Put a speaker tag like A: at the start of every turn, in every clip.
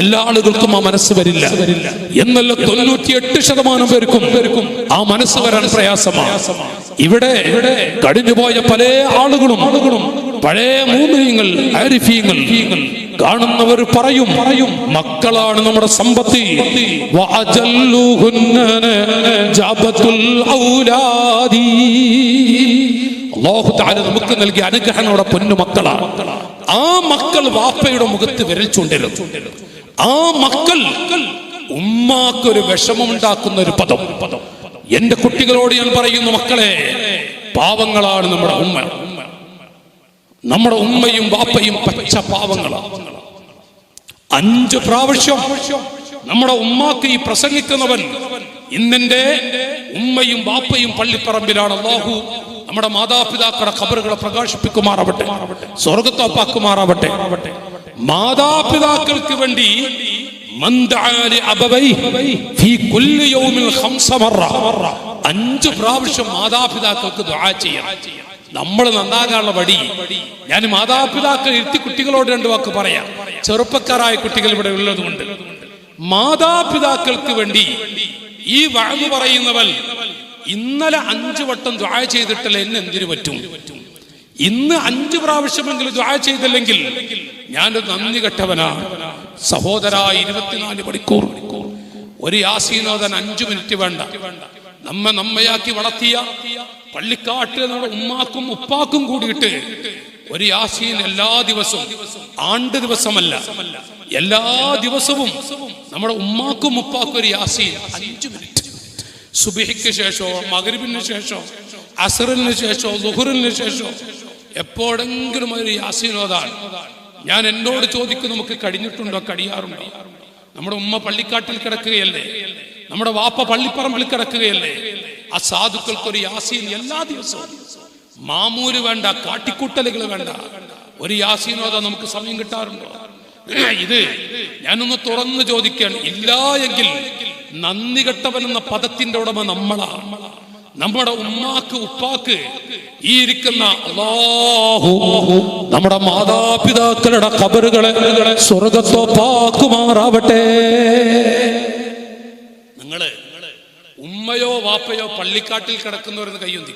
A: എല്ലാ ആളുകൾക്കും ആ മനസ്സ് വരില്ല. എന്നല്ല തൊണ്ണൂറ്റിയെട്ട് ശതമാനം പേർക്കും ആ മനസ്സ് വരാൻ പ്രയാസമാണ്. ഇവിടെ കഴിഞ്ഞുപോയ പല ആളുകളും പഴയ മൂമിനിയങ്ങൾ ആരിഫീങ്ങൾ കാണുന്നവർ പറയും പറയും മക്കളാണ് നമ്മുടെ സമ്പത്തി. നമുക്ക് നൽകിയ അനുഗ്രഹങ്ങളുടെ പൊന്നു മക്കളാണ്. ആ മക്കൾ വാപ്പയുടെ മുഖത്ത് വിരൽ ചൂണ്ടിരും ആ മക്കൾ ഉമ്മാക്കൊരു വിഷമമുണ്ടാക്കുന്ന ഒരു പദം. പദം എന്റെ കുട്ടികളോട് ഞാൻ പറയുന്നു മക്കളെ പാവങ്ങളാണ് നമ്മുടെ ഉമ്മ. നമ്മുടെ ഉമ്മയും വാപ്പയും പച്ച പാവങ്ങളാണ് അഞ്ച് പ്രാവശ്യം നമ്മുടെ ഉമ്മാക്ക് ഈ പ്രസംഗിക്കുന്നവൻ ഇന്നെന്റെ ഉമ്മയും വാപ്പയും പള്ളിപ്പറമ്പിലാണ് അള്ളാഹു നമ്മുടെ മാതാപിതാക്കളുടെ ഖബറുകളെ പ്രകാശിപ്പിക്കുമാറാവട്ടെ സ്വർഗത്തോപ്പാക്കുമാറാവട്ടെ മാതാപിതാക്കൾക്ക് വേണ്ടി അഞ്ച് പ്രാവശ്യം മാതാപിതാക്കൾക്ക് ദുആ നമ്മൾ നന്നാകാനുള്ള വടി. ഞാൻ മാതാപിതാക്കൾ ഇരുത്തി കുട്ടികളോട് രണ്ടു വാക്ക് പറയാം. ചെറുപ്പക്കാരായ കുട്ടികൾ ഇവിടെ ഉള്ളതുകൊണ്ട്. മാതാപിതാക്കൾക്ക് വേണ്ടി ഈ വഴന്നു പറയുന്നവൻ ഇന്നലെ അഞ്ചു വട്ടം ദ്വായ ചെയ്തിട്ടില്ല എന്നെന്തിനു പറ്റും? ഇന്ന് അഞ്ചു പ്രാവശ്യമെങ്കിലും ദ്വാ ചെയ്തില്ലെങ്കിൽ ഞാനൊരു നന്ദി കെട്ടവനാണ് സഹോദര ഇരുപത്തിനാല് മണിക്കൂർ. ഒരു യാസീനോദൻ അഞ്ചു മിനിറ്റ് വേണ്ട. നമ്മ നമ്മയാക്കി വളർത്തിയ പള്ളിക്കാട്ട് നമ്മുടെ ഉമ്മാക്കും ഉപ്പാക്കും കൂടിയിട്ട് ഒരു യാസീൻ എല്ലാ ദിവസവും ആണ്ട് ദിവസമല്ല എല്ലാ ദിവസവും നമ്മുടെ ഉമ്മാക്കും ഉപ്പാക്കും ഒരു യാസീൻ അഞ്ചു മിനിറ്റ്. സുബിഹിക്ക് ശേഷമോ മകരിബിന് ശേഷമോ അസറിന് ശേഷമോ ദുഹുറിന് ശേഷമോ എപ്പോഴെങ്കിലും ഒരു യാസീനോദാണ് ഞാൻ എന്നോട് ചോദിക്കും നമുക്ക് കഴിഞ്ഞിട്ടുണ്ടോ? കഴിയാറുണ്ടോ? നമ്മുടെ ഉമ്മ പള്ളിക്കാട്ടിൽ കിടക്കുകയല്ലേ? നമ്മുടെ വാപ്പ പള്ളിപ്പറമ്പിൽ കിടക്കുകയല്ലേ? ആ സാധുക്കൾക്ക് ഒരു യാസീൻ എല്ലാ ദിവസവും. മാമൂര് വേണ്ട കാട്ടിക്കൂട്ടലുകൾ വേണ്ട. ഒരു യാസീനോദ നമുക്ക് സമയം കിട്ടാറുണ്ടോ? ഇത് ഞാനൊന്ന് തുറന്ന് ചോദിക്കാൻ ഇല്ല എങ്കിൽ നന്ദി കെട്ടവൻ എന്ന പദത്തിന്റെ ഉടമ നമ്മളാണ്. നമ്മുടെ ഉമ്മാക്ക് ഉപ്പാക്ക് ഈ ഇരിക്കുന്ന നമ്മുടെ മാതാപിതാക്കളുടെ കബറുകളെ സ്വർഗത്തോ പാക്കുമാറാവട്ടെ. നിങ്ങൾ ഉമ്മയോ വാപ്പയോ പള്ളിക്കാട്ടിൽ കിടക്കുന്നവരെന്ന് കയ്യൊന്നി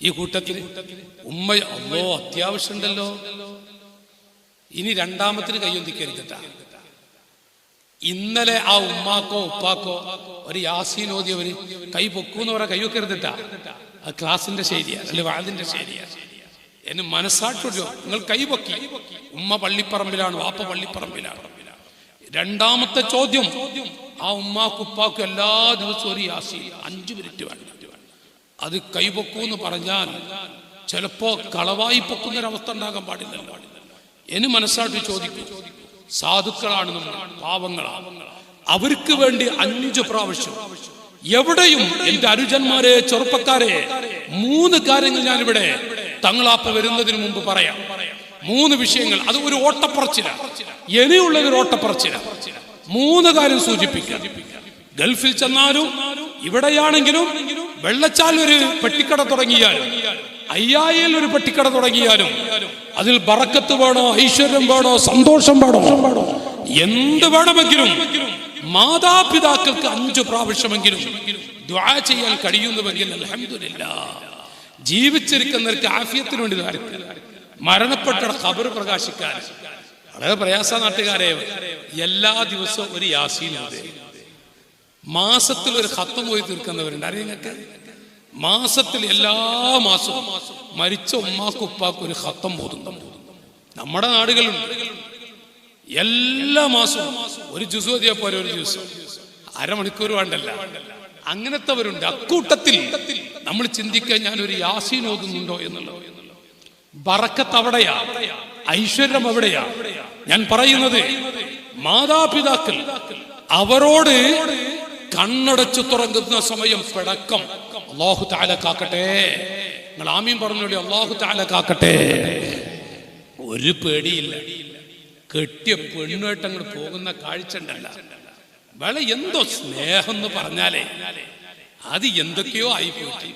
A: ഈ കൂട്ടത്തിൽ ഉമ്മയോ അമ്മയോ അത്യാവശ്യമുണ്ടല്ലോ. ഇനി രണ്ടാമത്തിന് കയ്യൊന്തിക്കരുതട്ടാ ഇന്നലെ ആ ഉമ്മാക്കോ ഉപ്പാക്കോ ഒരു യാസീൻ ഓതിയവര് കൈ പൊക്കൂന്ന് പറയാ കൈ വെക്കരുതിട്ടാ. അത് ക്ലാസിന്റെ ശരിയാ അല്ലെ വാതിന്റെ ശരിയാ എന്നെ മനസ്സാട്ടോ നിങ്ങൾ കൈ പൊക്കി. ഉമ്മ പള്ളിപ്പറമ്പിലാണ് വാപ്പ പള്ളിപ്പറമ്പിലാണ്. രണ്ടാമത്തെ ചോദ്യം ആ ഉമ്മാക്കുപ്പാക്കും എല്ലാ ദിവസവും ഒരു യാസീൻ അഞ്ചു മിനിറ്റ് വേണ്ട അത് കൈപൊക്കൂന്ന് പറഞ്ഞാൽ ചിലപ്പോ കളവായി പൊക്കുന്നൊരവസ്ഥ ഉണ്ടാകാൻ പാടില്ല എന്നെ മനസ്സാട്ടി ചോദിക്കും സാധുക്കളാണ് പാവങ്ങളാണ്. അവർക്ക് വേണ്ടി അഞ്ചു പ്രാവശ്യം. എവിടെയും എന്റെ അനുജന്മാരെ ചെറുപ്പക്കാരെ മൂന്ന് കാര്യങ്ങൾ ഞാനിവിടെ തങ്ങളാപ്പ് വരുന്നതിന് മുമ്പ് പറയാം. മൂന്ന് വിഷയങ്ങൾ. അത് ഒരു ഓട്ടപ്പറച്ചില. ഇനിയുള്ളത് ഒരു ഓട്ടപ്പറച്ചില. മൂന്ന് കാര്യം സൂചിപ്പിക്കാം ഗൾഫിൽ ചെന്നാലും ഇവിടെയാണെങ്കിലും വെള്ളച്ചാൽ ഒരു പെട്ടിക്കട തുടങ്ങിയാലും അയ്യായിൽ ഒരു പെട്ടിക്കട തുടങ്ങിയാലും അതിൽ ബറക്കത്ത് വേണോ ഐശ്വര്യം വേണോ സന്തോഷം വേണോ? എന്ത് വേണമെങ്കിലും മാതാപിതാക്കൾക്ക് അഞ്ചു പ്രാവശ്യമെങ്കിലും ദ്വാ ചെയ്യാൻ കഴിയുന്നുവെങ്കിൽ അലഹമില്ല ജീവിച്ചിരിക്കുന്നവർക്ക് ആഫിയത്തിന് വേണ്ടി മരണപ്പെട്ട ഖബർ പ്രകാശിക്കാൻ. വളരെ പ്രയാസ നാട്ടുകാരെ എല്ലാ ദിവസവും ഒരു ഓതേ. മാസത്തിൽ ഒരു ഹത്തം പോയി തീർക്കുന്നവരുണ്ട്. അറിയാം നിങ്ങൾക്ക്? മാസത്തിൽ എല്ലാ മാസവും മരിച്ച ഉമ്മാക്കും ഉപ്പാക്കും ഒരു ഹത്തം പോതുന്നു നമ്മുടെ നാടുകളുണ്ട്. എല്ലാ മാസവും ഒരു ജ്യൂസ് മതിയാ പോലെ ഒരു ജ്യൂസ് അരമണിക്കൂർ വേണ്ടല്ല. അങ്ങനത്തെവരുണ്ട്. അക്കൂട്ടത്തിൽ നമ്മൾ ചിന്തിക്കാൻ ഞാൻ ഒരു യാസീൻ ഓതുന്നുണ്ടോ എന്നുള്ളത്. ബറക്കത്ത് അവിടെയാ. ഐശ്വര്യം അവിടെയാ. ഞാൻ പറയുന്നത് മാതാപിതാക്കൾ അവരോട് കണ്ണടച്ചു തുറങ്ങുന്ന സമയം പിടക്കം. അള്ളാഹു താല കാക്കട്ടെ. നിങ്ങൾ ആമീൻ പറഞ്ഞോളി അള്ളാഹു താല കാക്കട്ടെ. ഒരു പേടിയില്ല. കെട്ടിയ പെണ്ണുമായിട്ട് അങ്ങോട്ട് പോകുന്ന കാഴ്ച ഉണ്ടല്ല. വേള എന്തോ സ്നേഹം എന്ന് പറഞ്ഞാലേ അത് എന്തൊക്കെയോ ആയി പോയി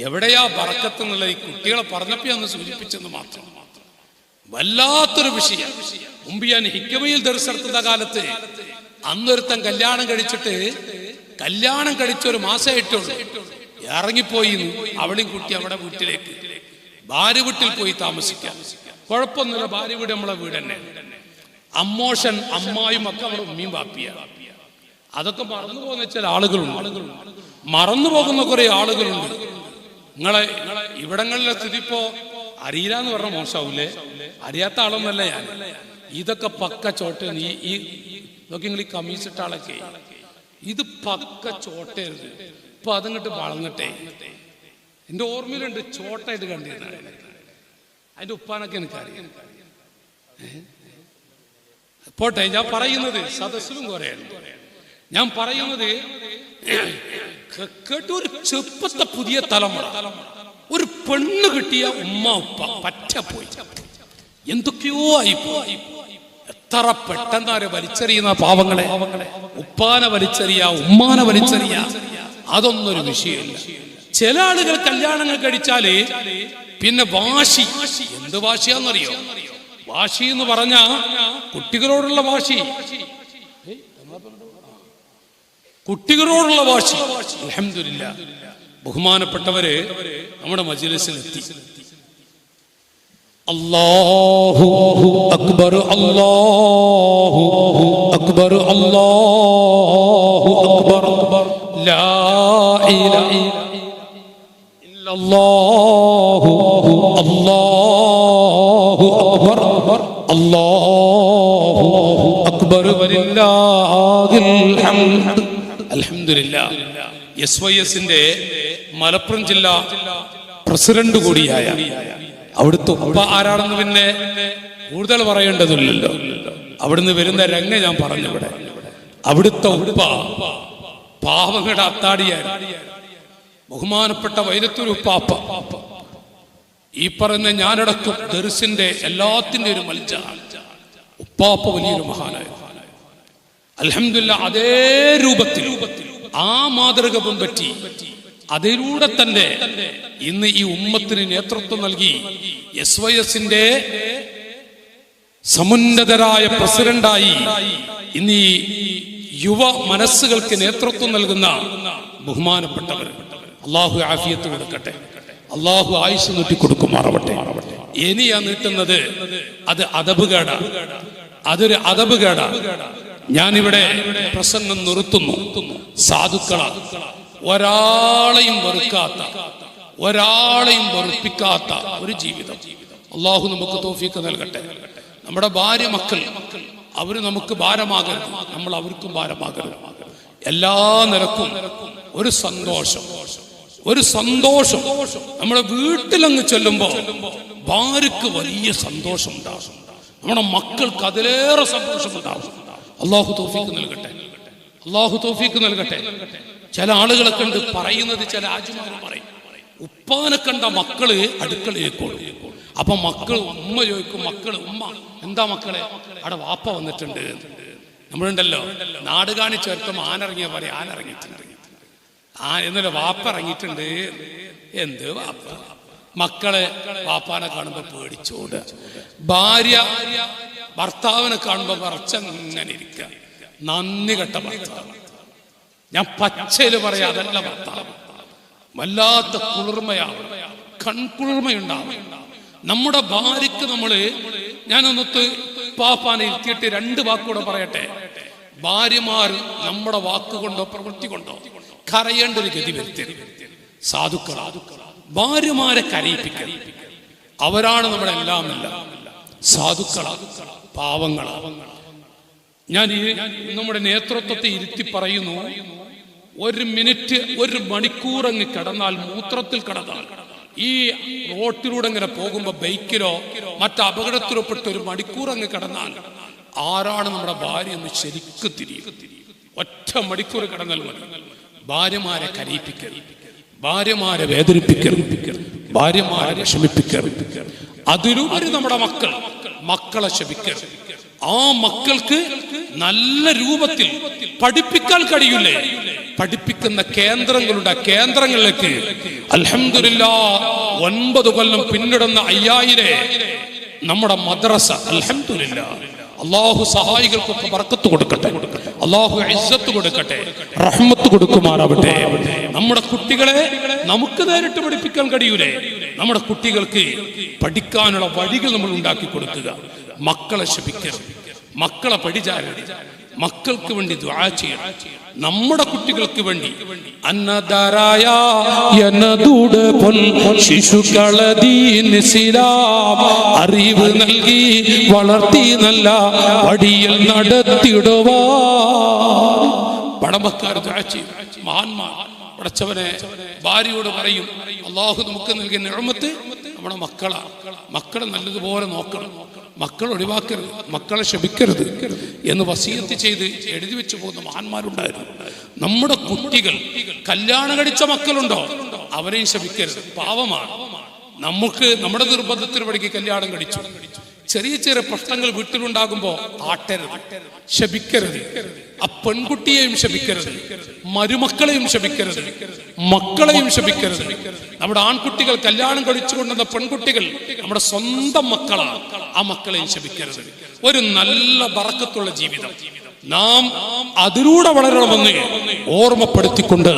A: എവിടെയാ പറക്കത്ത് എന്നുള്ള ഈ കുട്ടികളെ പറഞ്ഞപ്പോ അന്ന് സൂചിപ്പിച്ചെന്ന് മാത്രം. വല്ലാത്തൊരു വിഷയം. മുമ്പ് ഞാൻ ഹിക്കമയിൽ ദർശനത്തിന്റെ കാലത്ത് അന്നൊരുത്തൻ കല്യാണം കഴിച്ചിട്ട് കല്യാണം കഴിച്ച ഒരു ഏറ്റവും ഇറങ്ങിപ്പോയി അവളും കുട്ടി അവിടെ വീട്ടിലേക്ക്. ഭാര്യ വീട്ടിൽ പോയി താമസിക്കാം. കുഴപ്പമൊന്നുമില്ല ഭാര്യ വീട് നമ്മളെ വീട് തന്നെ. അമ്മോഷൻ അമ്മായും ഒക്കെ അവിടെ ഉമ്മയും വാപ്പിയ. അതൊക്കെ മറന്നു പോകുന്ന ചില ആളുകളുണ്ട്. മറന്നു പോകുന്ന കുറെ ആളുകളുണ്ട്. നിങ്ങളെ ഇവിടങ്ങളിലെ സ്ഥിതി ഇപ്പോ അറിയില്ല എന്ന് പറഞ്ഞ മോശമാവൂലേ? അറിയാത്ത ആളൊന്നല്ല ഞാൻ. ഇതൊക്കെ പക്ക ചോട്ട നീ ഈ ഇതൊക്കെ നിങ്ങൾ ഈ കമ്മീസിട്ട ആളൊക്കെ. ഇത് പക്ക ചോട്ടരുത്. ഇപ്പൊ അതങ്ങോട്ട് വളർന്നിട്ടേ. എന്റെ ഓർമ്മയിലുണ്ട് ചോട്ടായിട്ട് കണ്ടിരുന്ന അതിന്റെ ഉപ്പാനൊക്കെ എനിക്കറിയാം. പോട്ടെ ഞാൻ പറയുന്നത് സദസ്സിലും കുറയുണ്ട്. ഞാൻ പറയുന്നത് കേട്ടു ഒരു ചെറുപ്പത്തെ പുതിയ തലമുറ. ഒരു പെണ്ണ് കിട്ടിയ ഉമ്മ ഉപ്പ പറ്റ പോയി. എന്തൊക്കെയോ ആയിപ്പോ എത്ര പെട്ടെന്നാരെ വലിച്ചെറിയുന്ന പാവങ്ങളെ പാവങ്ങളെ. ഉപ്പാനെ വലിച്ചെറിയ ഉമ്മാനെ വലിച്ചെറിയ. അതൊന്നൊരു വിഷയമില്ല. ചില ആളുകൾ കല്യാണങ്ങൾ കഴിച്ചാൽ പിന്നെ വാശി. എന്ത് വാശിയാന്നറിയോ? വാശി എന്ന് പറഞ്ഞ കുട്ടികളോടുള്ള വാശി. കുട്ടികളോടുള്ള വാശി. അലഹമില്ല ബഹുമാനപ്പെട്ടവര് നമ്മുടെ മജിലിസിലെത്തി. അല്ലാഹു അക്ബർ അല്ലാഹു അക്ബർ അല്ലാഹു അക്ബർ. ലാ ഇലാഹ ഇല്ലല്ലാഹു അല്ലാഹു അക്ബർ. അല്ലാഹു അക്ബർ വലില്ലാഹിൽ ഹംദ് അൽഹംദുലില്ലാ എസ് വൈ എസിന്റെ മലപ്പുറം ജില്ല പ്രസിഡന്റ് കൂടിയായ അവിടുത്തെ ഉപ്പ ആരാണെന്ന് പിന്നെ കൂടുതൽ പറയേണ്ടതില്ലല്ലോ. അവിടുന്ന് വരുന്ന രംഗ ഞാൻ പറഞ്ഞു ഇവിടെ അവിടുത്തെ ഉപ്പ പാവങ്ങളുടെ അത്താടിയായിരുന്നു. ബഹുമാനപ്പെട്ട വൈരത്തൊരു ഉപ്പാപ്പ. ഈ പറയുന്ന ഞാനടക്കം ദർസിന്റെ എല്ലാത്തിന്റെ ഒരു മൽജ ഉപ്പാപ്പ വലിയൊരു മഹാനായ അലഹമില്ല അതേ രൂപത്തിൽ ആ മാതൃക പറ്റി അതിലൂടെ തന്നെ ഇന്ന് ഈ ഉമ്മത്തിന് നേതൃത്വം നൽകി എസ് വൈ എസിന്റെ സമുന്നതരായ പ്രസിഡന്റായി ഇന്ന് ഈ യുവ മനസ്സുകൾക്ക് നേതൃത്വം നൽകുന്ന ബഹുമാനപ്പെട്ടവർ. അള്ളാഹു ആഫിയത്ത് കൊടുക്കട്ടെ. അള്ളാഹു ആയുസ് നീട്ടി കൊടുക്കുമാറവട്ടെ ഇനിയാ നീട്ടുന്നത് അത് അതബുകേട അതൊരു അതബുകേട ഞാനിവിടെ പ്രസംഗം നിർത്തുന്നു. സാധുക്കളാ. ഒരാളെയും വെറുക്കാത്ത ഒരാളെയും വെറുപ്പിക്കാത്ത ഒരു ജീവിതം. അള്ളാഹു നമുക്ക് തോഫീക്ക് നൽകട്ടെ. നമ്മുടെ ഭാര്യ മക്കൾ അവർ നമുക്ക് ഭാരമാകരുത്. നമ്മൾ അവർക്കും ഭാരമാകരുത്. എല്ലാ നിരക്കും ഒരു സന്തോഷം. ഒരു സന്തോഷം. നമ്മുടെ വീട്ടിലങ്ങ് ചെല്ലുമ്പോ ഭാര്യക്ക് വലിയ സന്തോഷം ഉണ്ടാവും നമ്മുടെ മക്കൾക്ക് അതിലേറെ സന്തോഷം ഉണ്ടാവും അള്ളാഹു തോഫീക്ക് നൽകട്ടെ. അള്ളാഹു തോഫീക്ക് നൽകട്ടെ. ചില ആളുകളെ കണ്ട് പറയുന്നത് ചില ആജുമാർ പറയും. ഉപ്പാനെ കണ്ട മക്കൾ അടുക്കളയേക്കോളും അപ്പൊ മക്കൾ ഉമ്മ ചോദിക്കും മക്കൾ ഉമ്മ എന്താ മക്കളെ? അവിടെ വാപ്പ വന്നിട്ടുണ്ട്. നമ്മളുണ്ടല്ലോ നാട് കാണിച്ചേർത്തും ആനിറങ്ങിയ പറയും ആനിറങ്ങിയിട്ടുണ്ട്. ആ എന്നല്ല വാപ്പ ഇറങ്ങിയിട്ടുണ്ട്. എന്ത് വാപ്പ? മക്കളെ വാപ്പാനെ കാണുമ്പോ പേടിച്ചോട് ഭാര്യ ഭർത്താവിനെ കാണുമ്പോ പറച്ചങ്ങനെ ഇരിക്കുക. നന്ദി കെട്ട ഭർത്താവ്. ഞാൻ പച്ചയിൽ പറയാം അതല്ല ഭർത്താവ്. വല്ലാത്ത കുളിർമയാണ് കൺകുളിർമയുണ്ടാവും. നമ്മുടെ ഭാര്യക്ക് നമ്മൾ ഞാനൊന്നൊത്ത് പാപ്പാനെ ഇരുത്തിയിട്ട് രണ്ട് വാക്കുകൂടെ പറയട്ടെ. ഭാര്യമാർ നമ്മുടെ വാക്കുകൊണ്ടോ പ്രവൃത്തി കൊണ്ടോ കരയേണ്ട ഒരു ഗതി വരുത്തരുത്. സാധുക്കൾ ഭാര്യമാരെ കരയിപ്പിക്കൽ അവരാണ് നമ്മളെല്ലാം എല്ലാം എല്ലാം സാധുക്കളാ പാവങ്ങളാ. ഞാൻ നമ്മുടെ നേതൃത്വത്തെ ഇരുത്തി പറയുന്നു ഒരു മിനിറ്റ് ഒരു മണിക്കൂർ അങ്ങ് കിടന്നാൽ മൂത്രത്തിൽ കിടന്നാൽ ഈ റോട്ടിലൂടെ ഇങ്ങനെ പോകുമ്പോ ബൈക്കിലോ മറ്റ് അപകടത്തിലോ പെട്ട് ഒരു മണിക്കൂർ അങ്ങ് കിടന്നാൽ ആരാണ് നമ്മുടെ ഭാര്യ എന്ന് ശരിക്കും തിരിയും. ഒറ്റ മണിക്കൂർ കിടന്നാൽ മതി. ഭാര്യമാരെ കരയിപ്പിക്കരുത് ഭാര്യമാരെ വേദനിപ്പിക്കൽ ഭാര്യമാരെ വിഷമിപ്പിക്കൽ. അതിലുപരി നമ്മുടെ മക്കൾ മക്കളെ ശപിക്കൽ ആ മക്കൾക്ക് നല്ല രൂപത്തിൽ പഠിപ്പിക്കാൻ കഴിയില്ലേ പഠിപ്പിക്കുന്ന കേന്ദ്രങ്ങളുടെ കേന്ദ്രങ്ങളിലേക്ക്. അലഹമില്ല ഒൻപത് കൊല്ലം പിന്നിടുന്ന അയ്യായിരെ നമ്മുടെ മദ്രസ അലഹമില്ല അള്ളാഹു സഹായികൾക്കൊക്കെ ബർക്കത്ത് കൊടുക്കട്ടെ. അള്ളാഹു ഇസ്സത്ത് കൊടുക്കട്ടെ. റഹ്മത്ത് കൊടുക്കുമാറാവട്ടെ. നമ്മുടെ കുട്ടികളെ നമുക്ക് നേരിട്ട് പഠിപ്പിക്കാൻ കഴിയൂലേ? നമ്മുടെ കുട്ടികൾക്ക് പഠിക്കാനുള്ള വഴികൾ നമ്മൾ ഉണ്ടാക്കി കൊടുക്കുക. മക്കളെ ശപിക്കരുത് മക്കളെ പഠിച്ചാരരുത് മക്കൾക്ക് വേണ്ടി ദുആ ചെയ്യണം. നമ്മുടെ കുട്ടികൾക്ക് വേണ്ടി. അന്നദാരായ എന്നതൂട് പൊൻ ശിശുക്കളതീനിസിലാം അറിവ് നൽകി വളർത്തി നല്ല വടിയിൽ നടത്തിടുവാ പടമക്കാർ ദുആ ചെയ്യും. മഹാന്മാർ പടച്ചവനെ ഭാര്യയോട് പറയും അള്ളാഹു നമുക്ക് നൽകിയ നിഴമത്ത് നമ്മുടെ മക്കളാ. മക്കളെ നല്ലതുപോലെ നോക്കണം. മക്കൾ ഒഴിവാക്കരുത് മക്കളെ ശപിക്കരുത് എന്ന് വസീയത്ത് ചെയ്ത് എഴുതി വെച്ചു പോകുന്ന മഹാന്മാരുണ്ടായിരുന്നു. നമ്മുടെ കുട്ടികൾ കല്യാണം കഴിച്ച മക്കളുണ്ടോ? അവരെയും ശപിക്കരുത് പാവമാണ്. നമുക്ക് നമ്മുടെ നിർബന്ധത്തിന് പഠിക്ക് കല്യാണം കഴിച്ചു. ചെറിയ ചെറിയ പ്രശ്നങ്ങൾ വീട്ടിലുണ്ടാകുമ്പോ ആട്ടരുത്. ശപിക്കരുത് പെൺകുട്ടിയെയും ശപിക്കരുത്. മരുമക്കളെയും ശപിക്കരുത്. മക്കളെയും ശപിക്കരുത്. നമ്മുടെ ആൺകുട്ടികൾ കല്യാണം കഴിച്ചു കൊണ്ടുവന്ന പെൺകുട്ടികൾ നമ്മുടെ സ്വന്തം മക്കളാണ്. ആ മക്കളെയും ശപിക്കരുത്. ഒരു നല്ല വറക്കത്തുള്ള ജീവിതം. നാം അതിലൂടെ വളരണമെന്ന് ഓർമ്മപ്പെടുത്തിക്കൊണ്ട്